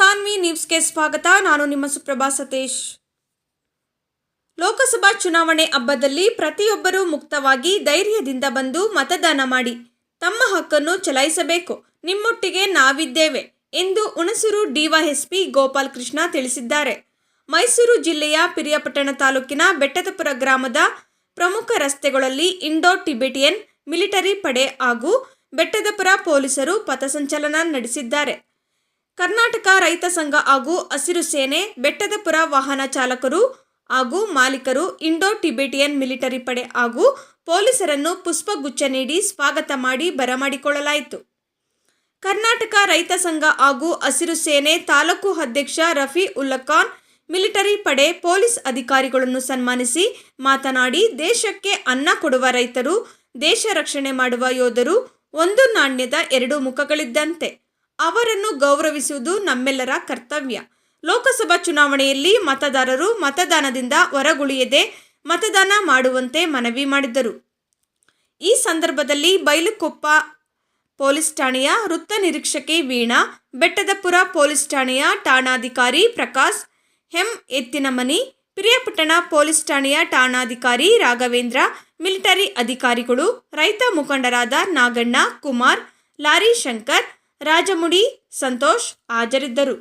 ಸಾನ್ವಿ ನ್ಯೂಸ್ಗೆ ಸ್ವಾಗತ. ನಾನು ನಿಮ್ಮ ಸುಪ್ರಭಾ ಸತೀಶ್. ಲೋಕಸಭಾ ಚುನಾವಣೆ ಹಬ್ಬದಲ್ಲಿ ಪ್ರತಿಯೊಬ್ಬರೂ ಮುಕ್ತವಾಗಿ ಧೈರ್ಯದಿಂದ ಬಂದು ಮತದಾನ ಮಾಡಿ ತಮ್ಮ ಹಕ್ಕನ್ನು ಚಲಾಯಿಸಬೇಕು. ನಿಮ್ಮೊಟ್ಟಿಗೆ ನಾವಿದ್ದೇವೆ ಎಂದು ಹುಣಸೂರು ಡಿವೈಎಸ್ಪಿ ಗೋಪಾಲ್ ಕೃಷ್ಣ ತಿಳಿಸಿದ್ದಾರೆ. ಮೈಸೂರು ಜಿಲ್ಲೆಯ ಪಿರಿಯಾಪಟ್ಟಣ ತಾಲೂಕಿನ ಬೆಟ್ಟದಪುರ ಗ್ರಾಮದ ಪ್ರಮುಖ ರಸ್ತೆಗಳಲ್ಲಿ ಇಂಡೋ ಟಿಬೆಟಿಯನ್ ಮಿಲಿಟರಿ ಪಡೆ ಹಾಗೂ ಬೆಟ್ಟದಪುರ ಪೊಲೀಸರು ಪಥಸಂಚಲನ ನಡೆಸಿದ್ದಾರೆ. ಕರ್ನಾಟಕ ರೈತ ಸಂಘ ಹಾಗೂ ಹಸಿರು ಸೇನೆ, ಬೆಟ್ಟದಪುರ ವಾಹನ ಚಾಲಕರು ಹಾಗೂ ಮಾಲೀಕರು, ಇಂಡೋ ಟಿಬೆಟಿಯನ್ ಮಿಲಿಟರಿ ಪಡೆ ಹಾಗೂ ಪೊಲೀಸರನ್ನು ಪುಷ್ಪಗುಚ್ಛ ನೀಡಿ ಸ್ವಾಗತ ಮಾಡಿ ಬರಮಾಡಿಕೊಳ್ಳಲಾಯಿತು ಕರ್ನಾಟಕ ರೈತ ಸಂಘ ಹಾಗೂ ಹಸಿರು ಸೇನೆ ತಾಲೂಕು ಅಧ್ಯಕ್ಷ ರಫಿ ಉಲ್ಲಖಾನ್ ಮಿಲಿಟರಿ ಪಡೆ ಪೊಲೀಸ್ ಅಧಿಕಾರಿಗಳನ್ನು ಸನ್ಮಾನಿಸಿ ಮಾತನಾಡಿ, ದೇಶಕ್ಕೆ ಅನ್ನ ಕೊಡುವ ರೈತರು, ದೇಶ ರಕ್ಷಣೆ ಮಾಡುವ ಯೋಧರು, ಒಂದು ನಾಣ್ಯದ ಎರಡು ಮುಖಗಳಿದ್ದಂತೆ. ಅವರನ್ನು ಗೌರವಿಸುವುದು ನಮ್ಮೆಲ್ಲರ ಕರ್ತವ್ಯ. ಲೋಕಸಭಾ ಚುನಾವಣೆಯಲ್ಲಿ ಮತದಾರರು ಮತದಾನದಿಂದ ಹೊರಗುಳಿಯದೆ ಮತದಾನ ಮಾಡುವಂತೆ ಮನವಿ ಮಾಡಿದರು ಈ ಸಂದರ್ಭದಲ್ಲಿ ಬೈಲುಕೊಪ್ಪ ಪೊಲೀಸ್ ಠಾಣೆಯ ವೃತ್ತ ನಿರೀಕ್ಷಕಿ ವೀಣಾ, ಬೆಟ್ಟದಪುರ ಪೊಲೀಸ್ ಠಾಣೆಯ ಠಾಣಾಧಿಕಾರಿ ಪ್ರಕಾಶ್, ಹೆಂ ಎತ್ತಿನಮನಿ, ಪಿರಿಯಾಪಟ್ಟಣ ಪೊಲೀಸ್ ಠಾಣೆಯ ಠಾಣಾಧಿಕಾರಿ ರಾಘವೇಂದ್ರ, ಮಿಲಿಟರಿ ಅಧಿಕಾರಿಗಳು, ರೈತ ಮುಖಂಡರಾದ ನಾಗಣ್ಣ, ಕುಮಾರ್, ಲಾರಿ ಶಂಕರ್ ರಾಜಮುಡಿ ಸಂತೋಷ್ ಹಾಜರಿದ್ದರು.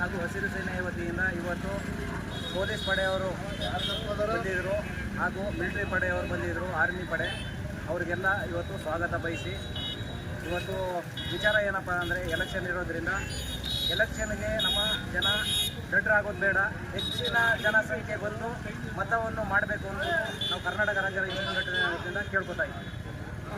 ಹಾಗೂ ಹಸಿರು ಸೇನೆಯ ವತಿಯಿಂದ ಇವತ್ತು ಪೊಲೀಸ್ ಪಡೆಯವರು ಬಂದಿದ್ರು ಹಾಗೂ ಮಿಲಿಟರಿ ಪಡೆಯವರು ಬಂದಿದ್ರು ಆರ್ಮಿ ಪಡೆ. ಅವರಿಗೆಲ್ಲ ಇವತ್ತು ಸ್ವಾಗತ ಬಯಸಿ, ಇವತ್ತು ವಿಚಾರ ಏನಪ್ಪ ಅಂದರೆ ಎಲೆಕ್ಷನ್ ಇರೋದ್ರಿಂದ ಎಲೆಕ್ಷನ್ಗೆ ನಮ್ಮ ಜನ ದಡ್ಡರಾಗೋದು ಬೇಡ, ಹೆಚ್ಚಿನ ಜನಸಂಖ್ಯೆ ಬಂದು ಮತವನ್ನು ಮಾಡಬೇಕು ಅಂತ ನಾವು ಕರ್ನಾಟಕ ರಾಜ್ಯ ಯುವ ಸಂಘಟನೆ ಕೇಳ್ಕೊತಾ ಇದ್ದೀವಿ.